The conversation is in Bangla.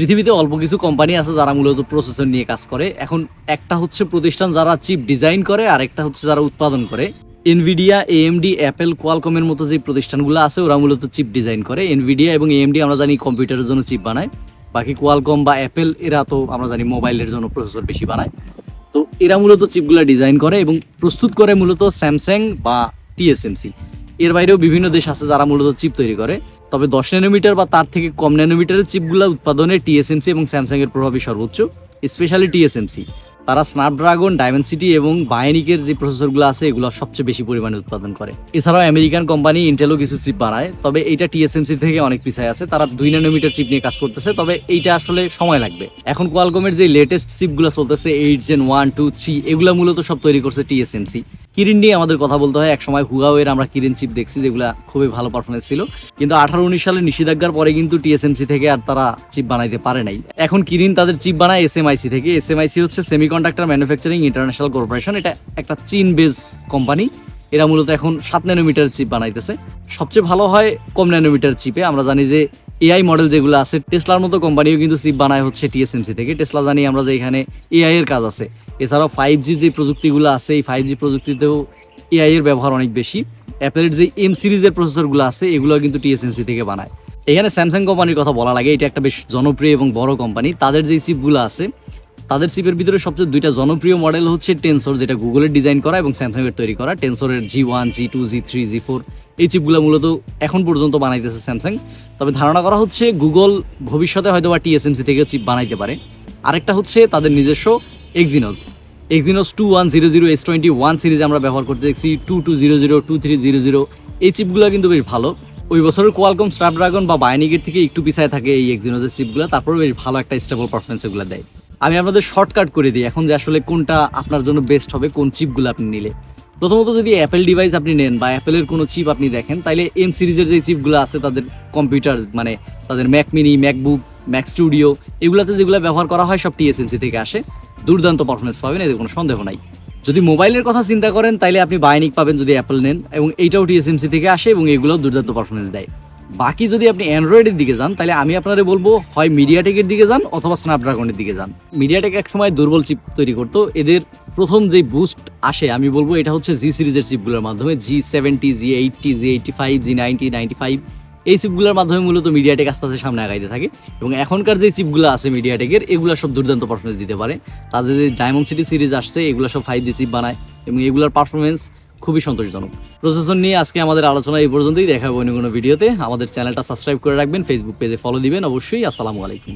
পৃথিবীতে অল্প কিছু কোম্পানি আছে যারা মূলত প্রসেসর নিয়ে কাজ করে। এখন একটা হচ্ছে প্রতিষ্ঠান যারা চিপ ডিজাইন করে, আর একটা হচ্ছে যারা উৎপাদন করে। এনভিডিয়া এএমডি অ্যাপেল কোয়ালকমের মতো যে প্রতিষ্ঠানগুলো আছে, ওরা মূলত চিপ ডিজাইন করে। এনভিডিয়া এবং এএমডি আমরা জানি কম্পিউটারের জন্য চিপ বানায়। বাকি কোয়ালকম বা অ্যাপেল এরা তো আমরা জানি মোবাইলের জন্য প্রসেসর বেশি বানায়। তো এরা মূলত চিপগুলো ডিজাইন করে এবং প্রস্তুত করে মূলত স্যামসাং বা টিএসএমসি এর বাইরেও বিভিন্ন দেশ আছে যারা মূলত চিপ তৈরি করে। তবে দশ ন্যানোমিটার বা তার থেকে কম ন্যানোমিটারের চিপগুলো উৎপাদনে টিএসএমসি এবং স্যামসাং এর প্রভাবই সর্বোচ্চ স্পেশালি টিএসএমসি তারা স্ন্যাপড্রাগন ডায়মেন্সিটি এবং বায়োনিকের যে প্রসেসরগুলো আছে, এগুলো সবচেয়ে বেশি পরিমাণে উৎপাদন করে। এছাড়াও আমেরিকান কোম্পানি ইন্টেলও কিছু চিপ বানায়, তবে এইটা টিএসএমসি থেকে অনেক পিছায় আছে। তারা দুই ন্যানোমিটার চিপ নিয়ে কাজ করতেছে, তবে এইটা আসলে সময় লাগবে। এখন কোয়ালকমের যে লেটেস্ট চিপগুলো চলতেছে eight gen one two three এগুলো মূলত সব তৈরি করছে টিএসএমসি কিরিন নিয়ে আমাদের কথা বলতে হয়, একসময় হুগাওয়ের আমরা কিরিন চিপ দেখছি, যেগুলো খুবই ভালো পারফরমেন্স ছিল। কিন্তু আঠারো উনিশ সালে নিষেধাজ্ঞার পরে কিন্তু টিএসএমসি থেকে আর তারা চিপ বানাইতে পারে নাই। এখন কিরিন তাদের চিপ বানায় এসএমআইসি থেকে। এসএমআইসি হচ্ছে সেমিকন্ডাক্টর ম্যানুফ্যাকচারিং ইন্টারন্যাশনাল কর্পোরেশন এটা একটা চীন বেস কোম্পানি এরা মূলত এখন সাত ন্যানোমিটার চিপ বানাইতেছে। সবচেয়ে ভালো হয় কম ন্যানোমিটার চিপে আমরা জানি যে এআই মডেল যেগুলো আছে টেসলার মতো কোম্পানিও কিন্তু চিপ বানায় হচ্ছে টিএসএমসি থেকে। টেসলা জানি আমরা যে এখানে এআই এর কাজ আছে। এছাড়াও ফাইভ জি যে প্রযুক্তিগুলো আছে, এই ফাইভ জি প্রযুক্তিতেও এআই এর ব্যবহার অনেক বেশি। অ্যাপেলের যে এম সিরিজের প্রসেসরগুলো আছে এগুলো কিন্তু টিএসএমসি থেকে বানায়। এখানে স্যামসাং কোম্পানির কথা বলা লাগে এটা একটা বেশ জনপ্রিয় এবং বড় কোম্পানি তাদের যে চিপগুলো আছে তাদের চিপের ভিতরে সবচেয়ে দুইটা জনপ্রিয় মডেল হচ্ছে টেনসর যেটা গুগলের ডিজাইন করা এবং স্যামসাং এর তৈরি করা। টেনসরের G one G two G three G four এই চিপগুলো মূলত এখন পর্যন্ত বানাইতেছে স্যামসাং তবে ধারণা করা হচ্ছে গুগল ভবিষ্যতে হয়তো বা টিএসএমসি থেকে চিপ বানাইতে পারে। আরেকটা হচ্ছে তাদের নিজস্ব Exynos Exynos two one zero zero S twenty one series আমরা ব্যবহার করতে দেখছি two two zero zero two three zero zero এই চিপগুলো কিন্তু বেশ ভালো। ওই বছরের কোয়ালকম স্ন্যাপড্রাগন বা বায়োনিকের থেকে একটু পিছায় থাকে এই এক্সিনোসের চিপগুলো তারপরে বেশ ভালো একটা স্টেবল পারফরমেন্স এগুলো দেয়। আমি আপনাদের শর্টকাট করে দিই। এখন যে আসলে কোনটা আপনার জন্য বেস্ট হবে, কোন চিপগুলো আপনি নিলে। প্রথমত যদি অ্যাপেল ডিভাইস আপনি নেন বা অ্যাপেলের কোনো চিপ আপনি দেখেন তাহলে এম সিরিজের যে চিপগুলো আছে তাদের কম্পিউটার মানে তাদের Mac mini MacBook Mac studio এগুলাতে যেগুলো ব্যবহার করা হয় সব টিএসএমসি থেকে আসে। দুর্দান্ত পারফরমেন্স পাবেন, এতে কোনো সন্দেহ নাই। যদি মোবাইলের কথা চিন্তা করেন তাহলে আপনি বায়োনিক পাবেন যদি অ্যাপেল নেন, এবং এইটাও টিএসএমসি থেকে আসে এবং এগুলোও দুর্দান্ত পারফরমেন্স দেয়। বাকি যদি আপনি অ্যান্ড্রয়েডের দিকে যান, তাহলে আমি আপনারা বলব, হয় মিডিয়াটেকের দিকে যান অথবা স্ন্যাপড্রাগনের দিকে যান। মিডিয়াটেক এক সময় দুর্বল চিপ তৈরি করতো। এদের প্রথম যে বুস্ট আসে, আমি বলব এটা হচ্ছে জি সিরিজের চিপগুলোর মাধ্যমে G seventy G eighty G eighty five G ninety ninety five এই চিপগুলোর মাধ্যমে মূলত মিডিয়াটেক আস্তে আস্তে সামনে আগাইতে থাকে। এবং এখনকার যে চিপগুলো আছে মিডিয়াটেকের এগুলো সব দুর্দান্ত পারফরমেন্স দিতে পারে। তাদের যে ডায়মন্ড সিটি সিরিজ আসছে, এগুলো সব ফাইভ জি চিপ বানায়। এবং এগুলোর পারফরমেন্স খুবই সন্তোষজনক। প্রসেসর নিয়ে আজকে আমাদের আলোচনা এই পর্যন্তই। দেখা হবে অন্য কোনো ভিডিওতে। আমাদের চ্যানেলটা সাবস্ক্রাইব করে রাখবেন ফেসবুক পেজে ফলো দিবেন। অবশ্যই আসসালামু আলাইকুম।